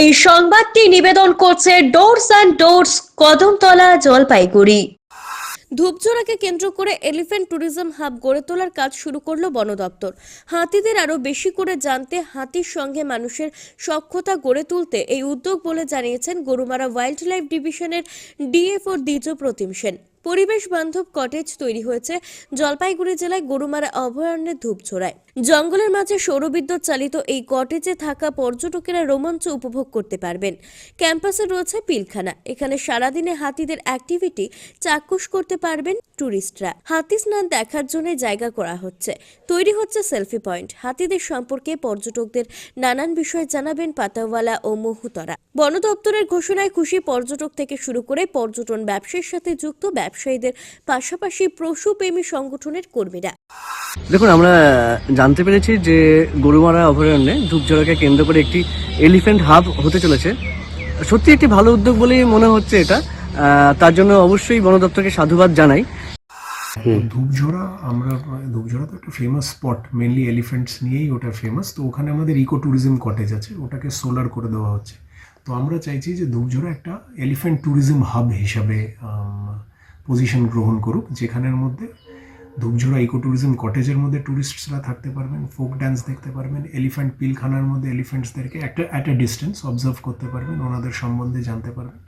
এই সংবাদটি নিবেদন করছে Doors and Doors, Kadamtala, Jalpaiguri. ধূপঝোড়াকে কেন্দ্র করে এলিফ্যান্ট ট্যুরিজম হাব গড়ে তোলার কাজ শুরু করল বন দপ্তর। হাতিদের আরও বেশি করে জানতে হাতির সঙ্গে মানুষের সখ্যতা গড়ে তুলতে এই উদ্যোগ বলে জানিয়েছেন গরুমারা ওয়াইল্ড লাইফ ডিভিশনের ডিএফও দ্বিজ প্রতিম সেন। পরিবেশ বান্ধব কটেজ তৈরি হয়েছে জলপাইগুড়ি জেলায় গরুমারা অভয়ারণ্যের ধূপঝোড়ায় জঙ্গলের মাঝে সৌরবিদ্যুৎ চালিত এই কটেজে থাকা পর্যটকেরা রোমাঞ্চ উপভোগ করতে পারবেন। ক্যাম্পাসে রয়েছে পিলখানা। এখানে সারাদিনে হাতিদের অ্যাক্টিভিটি চাক্ষুষ করতে পারবেন টুরিস্টরা হাতি স্নান দেখার জন্য জায়গা করা হচ্ছে। তৈরি হচ্ছে সেলফি পয়েন্ট হাতিদের সম্পর্কে পর্যটকদের নানান বিষয় জানাবেন পাতাওয়ালা ও মহুতরা। বন দপ্তরের ঘোষণায় খুশি পর্যটক থেকে শুরু করে পর্যটন ব্যবসার সাথে যুক্ত ব্যবসায়ীদের পাশাপাশি পশুপ্রেমী সংগঠনের কর্মীরা। দেখুন আমরা জানতে পেরেছি যে গরুমারা অভয়ারণ্যে ধূপঝড়াকে কেন্দ্র করে একটি এলিফ্যান্ট হাব হতে চলেছে। সত্যি একটি ভালো উদ্যোগ বলেই মনে হচ্ছে এটা। তার জন্য অবশ্যই বন দপ্তরকে সাধুবাদ জানাই। ধূপঝোড়া আমরা ধূপঝোড়া তো একটা ফেমাস স্পট মেনলি এলিফ্যান্টস নিয়েই ওটা ফেমাস তো ওখানে আমাদের ইকো ট্যুরিজম কটেজ আছে ওটাকে সোলার করে দেওয়া হচ্ছে। তো আমরা চাইছি যে ধূপঝোড়া একটা এলিফ্যান্ট ট্যুরিজম হাব হিসাবে পজিশন গ্রহণ করুক, যেখানের মধ্যে ধূপঝোড়া ইকো ট্যুরিজম কটেজের মধ্যে ট্যুরিস্টসরা থাকতে পারবেন ফোক ডান্স দেখতে পারবেন এলিফ্যান্ট পিলখানার মধ্যে এলিফ্যান্টসদেরকে একটা অ্যাট এ ডিস্টেন্স অবজার্ভ করতে পারবেন, ওনাদের সম্বন্ধে জানতে পারবেন।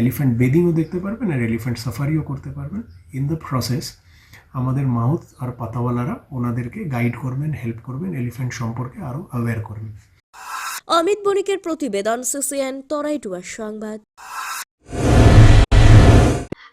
এলিফ্যান্ট বেদিংও দেখতে পারবেন আর এলিফ্যান্ট সাফারিও করতে পারবেন। ইন দ্য প্রসেস আমাদের মাউথ আর পাতাওয়ালারা ওনাদেরকে গাইড করবেন হেল্প করবেন এলিফ্যান্ট সম্পর্কে আরও অ্যাওয়্যার করবেন। অমিত বণিকের প্রতিবেদন সিসিএন তরাইটুয়ার সংবাদ।